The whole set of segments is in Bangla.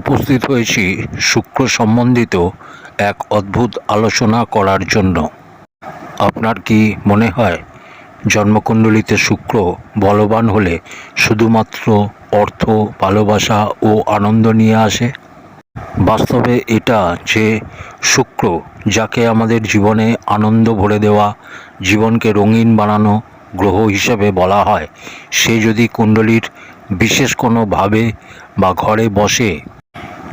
উপস্থিত হয়েছি শুক্র সম্বন্ধিত এক অদ্ভুত আলোচনা করার জন্য। আপনার কি মনে হয়, জন্মকুণ্ডলিতে শুক্র বলবান হলে শুধুমাত্র অর্থ, ভালোবাসা ও আনন্দ নিয়ে আসে? বাস্তবে এটা যে শুক্র যাকে আমাদের জীবনে আনন্দ ভরে দেওয়া, জীবনকে রঙিন বানানো গ্রহ হিসেবে বলা হয়, সে যদি কুণ্ডলীর বিশেষ কোনো ভাবে বা ঘরে বসে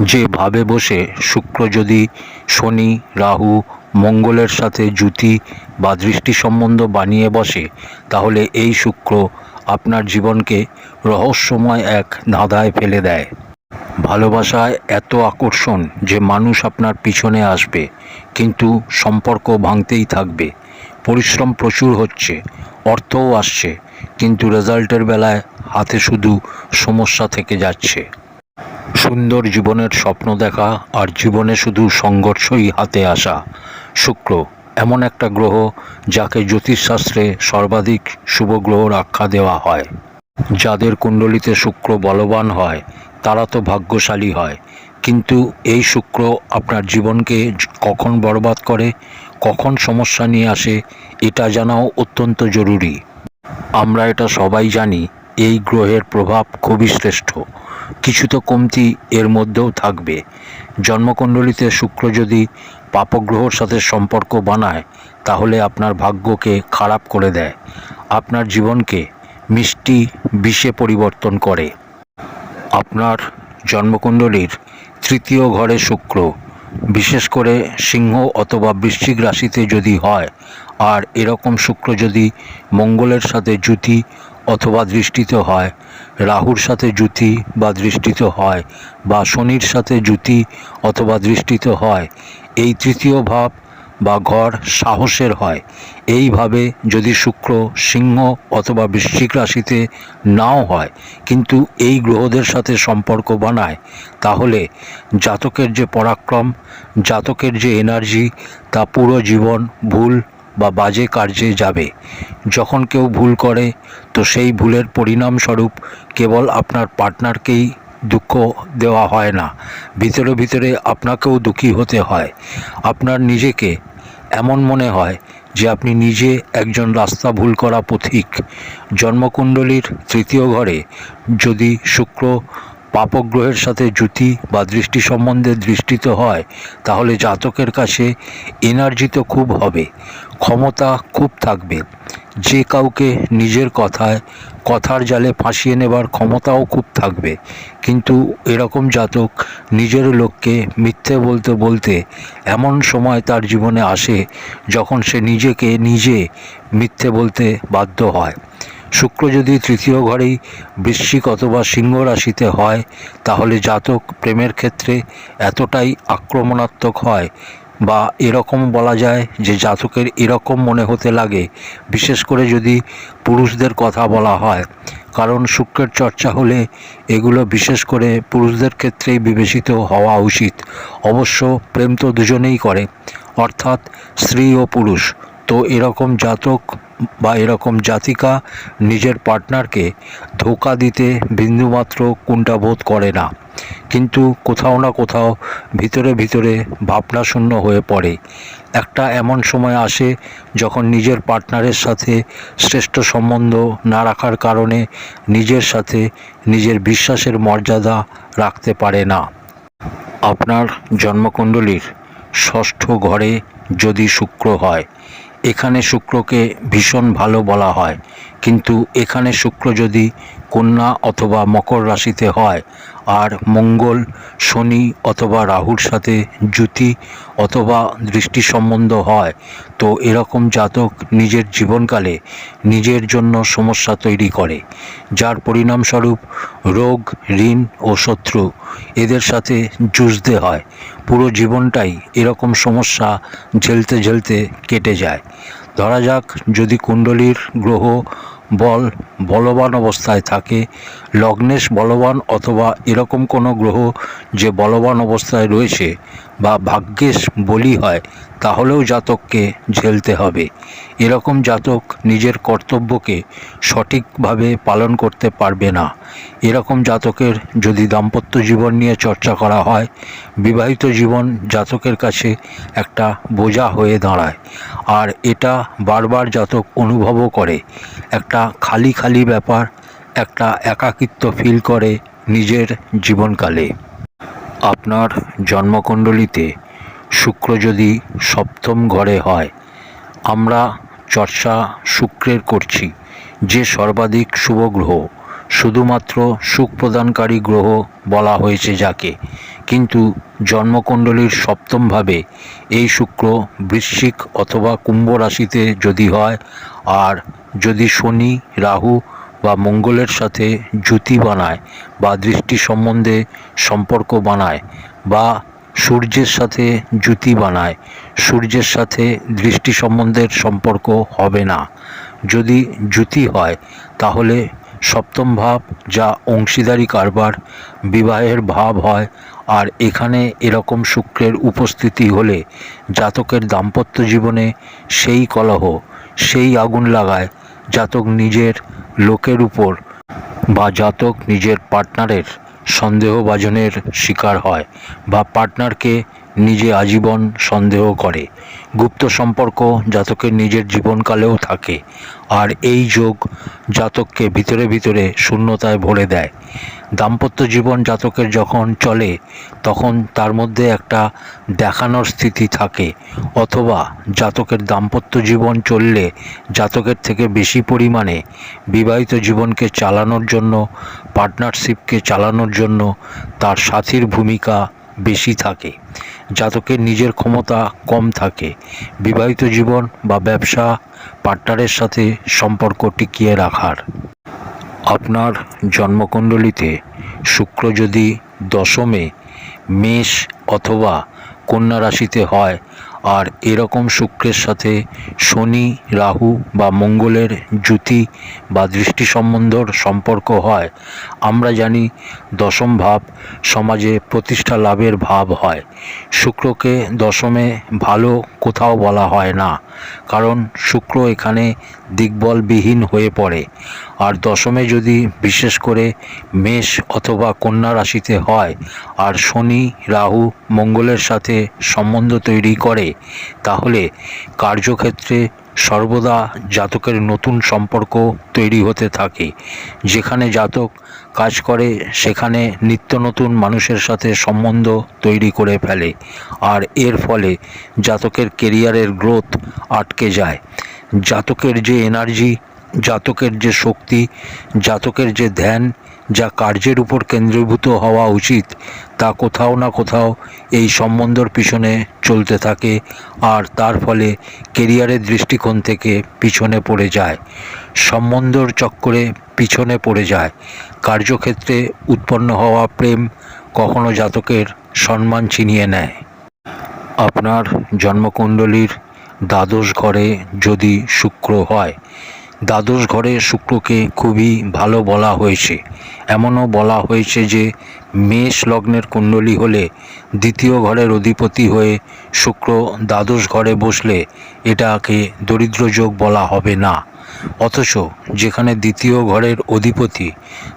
যে ভাবে বসে শুক্র যদি শনি, রাহু, মঙ্গলের সাথে জুতি বা দৃষ্টি সম্বন্ধ বানিয়ে বসে, তাহলে এই শুক্র আপনার জীবনকে রহস্যময় এক ধাঁধায় ফেলে দেয়। ভালোবাসায় এত আকর্ষণ যে মানুষ আপনার পিছনে আসবে, কিন্তু সম্পর্ক ভাঙতেই থাকবে। পরিশ্রম প্রচুর হচ্ছে, অর্থও আসছে, কিন্তু রেজাল্টের বেলায় হাতে শুধু সমস্যা থেকে যাচ্ছে। সুন্দর জীবনের স্বপ্ন দেখা আর জীবনে শুধু সংঘর্ষই হাতে আসা। শুক্র, এমন একটা গ্রহ যাকে জ্যোতিষশাস্ত্রে সর্বাধিক শুভ গ্রহর আখ্যা দেওয়া হয়। যাদের কুণ্ডলিতে শুক্র বলবান হয়, তারা তো ভাগ্যশালী হয়। কিন্তু এই শুক্র আপনার জীবনকে কখন বরবাদ করে, কখন সমস্যা নিয়ে আসে, এটা জানাও অত্যন্ত জরুরি। আমরা এটা সবাই জানি এই গ্রহের প্রভাব খুবই শ্রেষ্ঠ। কিছু তো কমতি এর মধ্যেও থাকবে। জন্মকুণ্ডলিতে শুক্র যদি পাপগ্রহর সাথে সম্পর্ক বানায়, তাহলে আপনার ভাগ্যকে খারাপ করে দেয়। আপনার জীবনকে মিষ্টি বিষে পরিবর্তন করে। আপনার জন্মকুণ্ডলীর তৃতীয় ঘরে শুক্র, বিশেষ করে সিংহ অথবা বৃশ্চিক রাশিতে যদি হয়, আর এরকম শুক্র যদি মঙ্গলের সাথে জুতি অথবা দৃষ্টিতে হয়, রাহুর সাথে জুতি বা দৃষ্টিতে হয় বা শনির সাথে জুতি অথবা দৃষ্টিতে হয়, এই তৃতীয় ভাব বা ঘর সাহসের হয়। এইভাবে যদি শুক্র, সিংহ অথবা বৃশ্চিক রাশিতে নাও হয়, কিন্তু এই গ্রহদের সাথে সম্পর্ক বানায়, তাহলে জাতকের যে পরাক্রম, জাতকের যে এনার্জি তা পুরো জীবন ভুল বা বাজে কার্যে যাবে। যখন কেউ ভুল করে, তো সেই ভুলের পরিণামস্বরূপ কেবল আপনার পার্টনারকেই দুঃখ দেওয়া হয় না। ভিতরে ভিতরে আপনাকেও দুঃখী হতে হয়। আপনার নিজেকে এমন মনে হয় যে আপনি নিজে একজন রাস্তা ভুল করা পথিক। জন্মকুণ্ডলীর তৃতীয় ঘরে যদি শুক্র পাপগ্রহের সাথে জুতি বা দৃষ্টি সম্বন্ধে দৃষ্টিত হয়, তাহলে জাতকের কাছে এনার্জি তো খুব হবে, ক্ষমতা খুব থাকবে। যে কাউকে নিজের কথায়, কথার জালে ফাঁসিয়ে নেবার ক্ষমতাও খুব থাকবে। কিন্তু এরকম জাতক নিজের লোককে মিথ্যে বলতে বলতে এমন সময় তার জীবনে আসে, যখন সে নিজেকে নিজে মিথ্যে বলতে বাধ্য হয়। শুক্র যদি তৃতীয় ঘরেই বৃশ্চিক অথবা সিংহ রাশিতে হয়, তাহলে জাতক প্রেমের ক্ষেত্রে এতটাই আক্রমণাত্মক হয় বা এরকম বলা যায় যে জাতকের এরকম মনে হতে লাগে, বিশেষ করে যদি পুরুষদের কথা বলা হয়। কারণ শুক্রের চর্চা হলে এগুলো বিশেষ করে পুরুষদের ক্ষেত্রেই বিবেচিত হওয়া উচিত। অবশ্য প্রেম তো দুজনেই করে, অর্থাৎ স্ত্রী ও পুরুষ। তো এরকম জাতক বা এরকম জাতিকা নিজের পার্টনারকে ধোকা দিতে বিন্দুমাত্র কুণ্ঠাবোধ করে না। কিন্তু কোথাও না কোথাও ভিতরে ভিতরে ভাবনাশূন্য হয়ে পড়ে। একটা এমন সময় আসে যখন নিজের পার্টনারের সাথে শ্রেষ্ঠ সম্বন্ধ না রাখার কারণে নিজের সাথে নিজের বিশ্বাসের মর্যাদা রাখতে পারে না। আপনার জন্মকুণ্ডলীর ষষ্ঠ ঘরে যদি শুক্র হয় এখানে শুক্রকে ভীষণ ভালো বলা হয়। কিন্তু এখানে শুক্র যদি কন্যা অথবা মকর রাশিতে হয় আর মঙ্গল, শনি অথবা রাহুর সাথে জুতি অথবা দৃষ্টি সম্বন্ধ হয়। তো এরকম জাতক নিজের জীবনকালে নিজের জন্য সমস্যা তৈরি করে, যার পরিণামস্বরূপ রোগ, ঋণ ও শত্রু এদের সাথে যুঝতে হয়। পুরো জীবনটাই এরকম সমস্যা ঝেলতে ঝেলতে কেটে যায়। ধরা যাক যদি কুণ্ডলীর গ্রহ বল বলবান অবস্থায় থাকে। লগ্নেশ বলবান অথবা এরকম কোনো গ্রহ যে বলবান অবস্থায় রয়েছে বা ভাগ্যেশ বলি হয় তাহলেও জাতককে ঝেলতে হবে। এরকম জাতক নিজের কর্তব্যকে সঠিকভাবে পালন করতে পারবে না। এরকম জাতকের যদি দাম্পত্য জীবন নিয়ে চর্চা করা হয়, বিবাহিত জীবন জাতকের কাছে একটা বোঝা হয়ে দাঁড়ায়। আর এটা বারবার জাতক অনুভবও করে। একটা খালি খালি ব্যাপার, একটা একাকিত্ব ফিল করে নিজের জীবনকালে। আপনার জন্মকুণ্ডলিতে শুক্র যদি সপ্তম ঘরে হয়, আমরা চর্চা শুক্রের করছি, যে সর্বাধিক শুভ গ্রহ, শুধুমাত্র সুখ প্রদানকারী গ্রহ বলা হয়েছে যাকে। কিন্তু জন্মকুণ্ডলীর সপ্তমভাবে এই শুক্র বৃশ্চিক অথবা কুম্ভ রাশিতে যদি হয়, আর যদি শনি, রাহু বা মঙ্গলের সাথে জুতি বানায় বা দৃষ্টি সম্বন্ধে সম্পর্ক বানায় বা সূর্যের সাথে জুতি বানায়। সূর্যের সাথে দৃষ্টি সম্বন্ধের সম্পর্ক হবে না। যদি জুতি হয়, তাহলে সপ্তম ভাব যা অংশীদারি কারবার, বিবাহের ভাব হয়, আর এখানে এরকম শুক্রের উপস্থিতি হলে জাতকের দাম্পত্য জীবনে সেই কলহ, সেই আগুন লাগায় জাতক নিজের লোকের উপর বা জাতক নিজের পার্টনারের সন্দেহভাজনের শিকার হয় বা পার্টনারকে নিজে আজীবন সন্দেহ করে। গুপ্ত সম্পর্ক জাতকের নিজের জীবনকালেও থাকে, আর এই যোগ জাতককে ভিতরে ভিতরে শূন্যতায় ভরে দেয়। দাম্পত্য জীবন জাতকের যখন চলে, তখন তার মধ্যে একটা দেখানোর স্থিতি থাকে। অথবা জাতকের দাম্পত্য জীবন চললে জাতকের থেকে বেশি পরিমাণে বিবাহিত জীবনকে চালানোর জন্য, পার্টনারশিপকে চালানোর জন্য তার সাথীর ভূমিকা বেশি থাকে। জাতকের নিজের ক্ষমতা কম থাকে। বিবাহিত জীবন বা ব্যবসা, পার্টনারের সাথে সম্পর্ক টিকিয়ে রাখার। আপনার জন্মকুণ্ডলিতে শুক্র যদি দশমে মেষ অথবা কন্যা রাশিতে হয়, আর এরকম শুক্রের সাথে শনি, রাহু বা মঙ্গলের জুতি বা দৃষ্টি সম্বন্ধর সম্পর্ক হয়, আমরা জানি দশম ভাব সমাজে প্রতিষ্ঠা লাভের ভাব হয়। শুক্রকে দশমে ভালো কোথাও বলা হয় না, কারণ শুক্র এখানে দিগ্বলবিহীন হয়ে পড়ে। আর দশমে যদি বিশেষ করে মেষ অথবা কন্যা রাশিতে হয় আর শনি, রাহু মঙ্গলের সাথে সম্বন্ধ তৈরি করে, তাহলে কার্যক্ষেত্রে সর্বদা জাতকের নতুন সম্পর্ক তৈরি হতে থাকে। যেখানে জাতক কাজ করে, সেখানে নিত্য নতুন মানুষের সাথে সম্বন্ধ তৈরি করে ফেলে, আর এর ফলে জাতকের কেরিয়ারের গ্রোথ আটকে যায়। জাতকের যে এনার্জি জাতকের যে শক্তি, জাতকের যে ধ্যান, যা কার্যের উপর কেন্দ্রীভূত হওয়া উচিত, তা কোথাও না কোথাও এই সম্বন্ধর পিছনে চলতে থাকে আর তার ফলে কেরিয়ারের দৃষ্টিকোণ থেকে পিছনে পড়ে যায়। সম্বন্ধর চক্করে পিছনে পড়ে যায়। কার্যক্ষেত্রে উৎপন্ন হওয়া প্রেম কখনো জাতকের সম্মান ছিনিয়ে নেয়। আপনার জন্মকুণ্ডলীর দ্বাদশ ঘরে যদি শুক্র হয় দ্বাদশ ঘরে শুক্রকে খুবই ভালো বলা হয়েছে। এমনও বলা হয়েছে যে, মেষ লগ্নের কুণ্ডলী হলে দ্বিতীয় ঘরের অধিপতি হয়ে শুক্র দ্বাদশ ঘরে বসলে এটাকে দরিদ্র যোগ বলা হবে না। অথচ যেখানে দ্বিতীয় ঘরের অধিপতি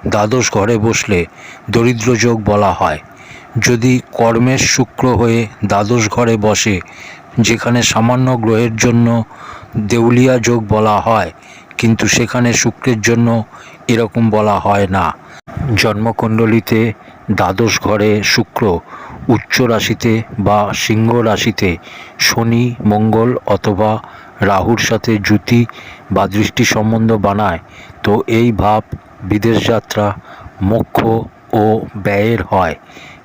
দ্বাদশ ঘরে বসলে দরিদ্র যোগ বলা হয়। যদি কর্মের শুক্র হয়ে দ্বাদশ ঘরে বসে, যেখানে সামান্য গ্রহের জন্য দেউলিয়া যোগ বলা হয় কিন্তু সেখানে শুক্রের জন্য এরকম বলা হয় না। জন্মকুণ্ডলিতে দ্বাদশ ঘরে শুক্র উচ্চ রাশিতে বা সিংহ রাশিতে শনি, মঙ্গল অথবা রাহুর সাথে জুতি বা দৃষ্টি সম্বন্ধ বানায়, তো এই ভাব বিদেশ যাত্রা, মোক্ষ ও ব্যয়ের হয়।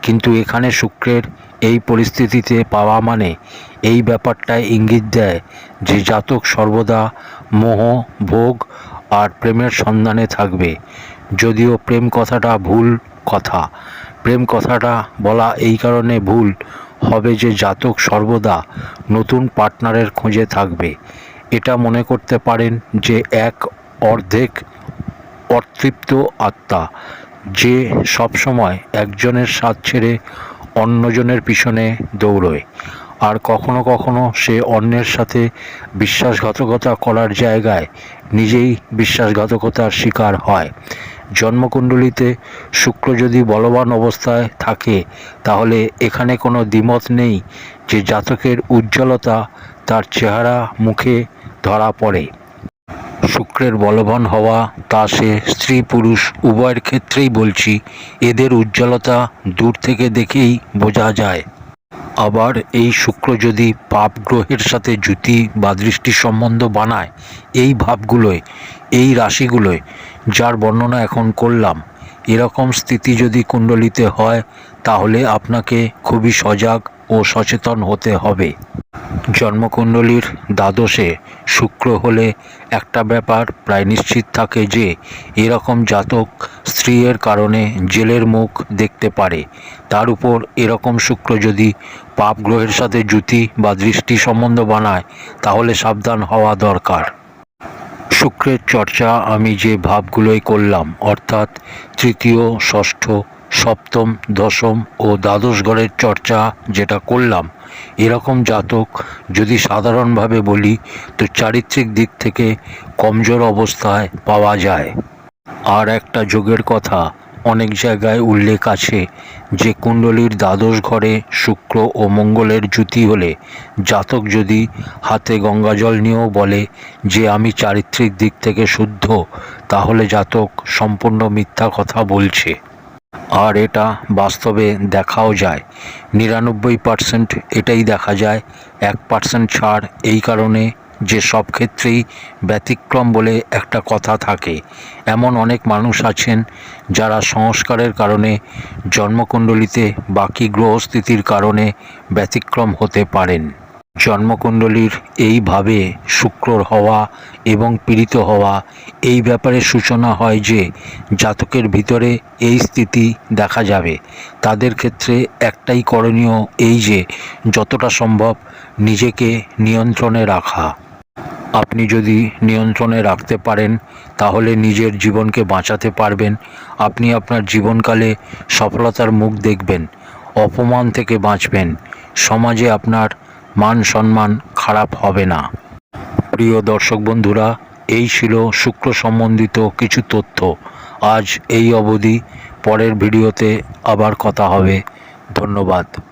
কিন্তু এখানে শুক্রের এই পরিস্থিতিতে পাওয়া মানে এই ব্যাপারটায় ইঙ্গিত দেয় যে জাতক সর্বদা মোহ, ভোগ আর প্রেমের সন্ধানে থাকবে। যদিও প্রেম কথাটা ভুল কথা। প্রেম কথাটা বলা এই কারণে ভুল হবে যে জাতক সর্বদা নতুন পার্টনারের খোঁজে থাকবে। এটা মনে করতে পারেন যে এক অর্ধেক অতৃপ্ত আত্মা যে সবসময় একজনের স্বাদ ছেড়ে অন্যজনের পিছনে দৌড়য়। আর কখনো কখনো সে অন্যের সাথে বিশ্বাসঘাতকতা করার জায়গায় নিজেই বিশ্বাসঘাতকতার শিকার হয়। জন্মকুণ্ডলিতে শুক্র যদি বলবান অবস্থায় থাকে, তাহলে এখানে কোনো দ্বিমত নেই যে জাতকের উজ্জ্বলতা তার চেহারা মুখে ধরা পড়ে। শুক্রের বলবান হওয়া তা সে স্ত্রী পুরুষ উভয়ের ক্ষেত্রেই বলছি, এদের উজ্জ্বলতা দূর থেকে দেখেই বোঝা যায়। আবার এই শুক্র যদি পাপ গ্রহের সাথে জুতি বা দৃষ্টি সম্বন্ধ বানায়, এই ভাবগুলোয়, এই রাশিগুলোয়, যার বর্ণনা এখন করলাম, এরকম স্থিতি যদি কুণ্ডলিতে হয়, তাহলে আপনাকে খুবই সজাগ ও সচেতন হতে হবে। জন্মকুণ্ডলীর দ্বাদশে শুক্র হলে একটা ব্যাপার প্রায় নিশ্চিত থাকে যে এরকম জাতক স্ত্রীর কারণে জেলের মুখ দেখতে পারে। তার উপর এরকম শুক্র যদি পাপ গ্রহের সাথে জুতি বা দৃষ্টি সম্বন্ধ বানায়, তাহলে সাবধান হওয়া দরকার। শুক্রের চর্চা আমি যে ভাবগুলোই করলাম, অর্থাৎ তৃতীয়, ষষ্ঠ, সপ্তম, দশম ও দ্বাদশ ঘরের চর্চা যেটা করলাম এরকম জাতক যদি সাধারণভাবে বলি, তো চারিত্রিক দিক থেকে কমজোর অবস্থায় পাওয়া যায়। আর একটা যোগের কথা, অনেক জায়গায় উল্লেখ আছে যে কুণ্ডলীর দ্বাদশ ঘরে শুক্র ও মঙ্গলের জুতি হলে জাতক যদি হাতে গঙ্গাজল নিয়েও বলে যে আমি চারিত্রিক দিক থেকে শুদ্ধ, তাহলে জাতক সম্পূর্ণ মিথ্যা কথা বলছে। আর এটা বাস্তবে দেখাও যায়। নিরানব্বই পার্সেন্ট এটাই দেখা যায়। এক পার্সেন্ট ছাড় এই কারণে যে সব ক্ষেত্রেই ব্যতিক্রম বলে একটা কথা থাকে। এমন অনেক মানুষ আছেন যারা সংস্কারের কারণে, জন্মকুণ্ডলিতে বাকি গ্রহস্থিতির কারণে ব্যতিক্রম হতে পারেন। জন্মকুণ্ডলীর এইভাবে শুক্রর হওয়া এবং পীড়িত হওয়া এই ব্যাপারে সূচনা হয় যে জাতকের ভিতরে এই স্থিতি দেখা যাবে। তাদের ক্ষেত্রে একটাই করণীয় এই যে যতটা সম্ভব নিজেকে নিয়ন্ত্রণে রাখা। আপনি যদি নিয়ন্ত্রণে রাখতে পারেন, তাহলে নিজের জীবনকে বাঁচাতে পারবেন। আপনি আপনার জীবনকালে সফলতার মুখ দেখবেন, অপমান থেকে বাঁচবেন। সমাজে আপনার মান সম্মান খারাপ হবে না। প্রিয় দর্শক বন্ধুরা, এই ছিল শুক্র সম্বন্ধিত কিছু তথ্য। আজ এই অবধি, পরের ভিডিওতে আবার কথা হবে। ধন্যবাদ।